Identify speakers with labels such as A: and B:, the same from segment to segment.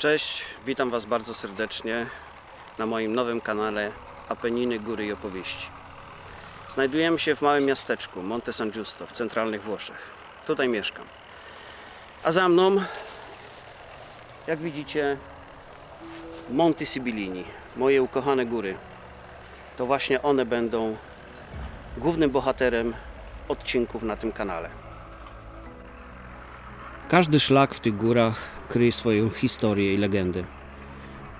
A: Cześć, witam Was bardzo serdecznie na moim nowym kanale Apeniny, Góry i Opowieści. Znajdujemy się w małym miasteczku Monte San Giusto w centralnych Włoszech. Tutaj mieszkam. A za mną, jak widzicie, Monti Sibillini, moje ukochane góry. To właśnie one będą głównym bohaterem odcinków na tym kanale. Każdy szlak w tych górach kryje swoją historię i legendę.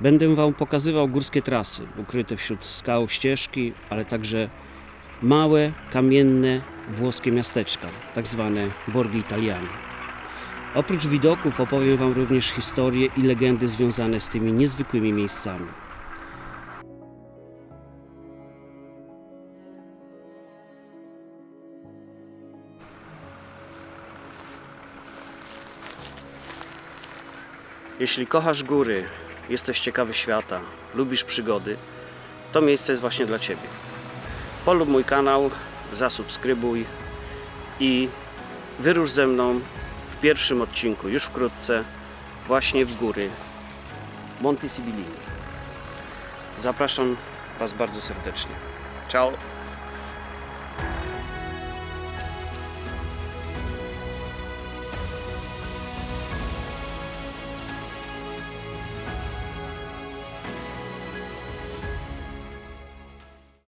A: Będę Wam pokazywał górskie trasy, ukryte wśród skał ścieżki, ale także małe, kamienne włoskie miasteczka, tak zwane Borgi Italiane. Oprócz widoków opowiem Wam również historie i legendy związane z tymi niezwykłymi miejscami. Jeśli kochasz góry, jesteś ciekawy świata, lubisz przygody, to miejsce jest właśnie dla Ciebie. Polub mój kanał, zasubskrybuj i wyrusz ze mną w pierwszym odcinku, już wkrótce, właśnie w góry Monte Sibillini. Zapraszam Was bardzo serdecznie. Ciao!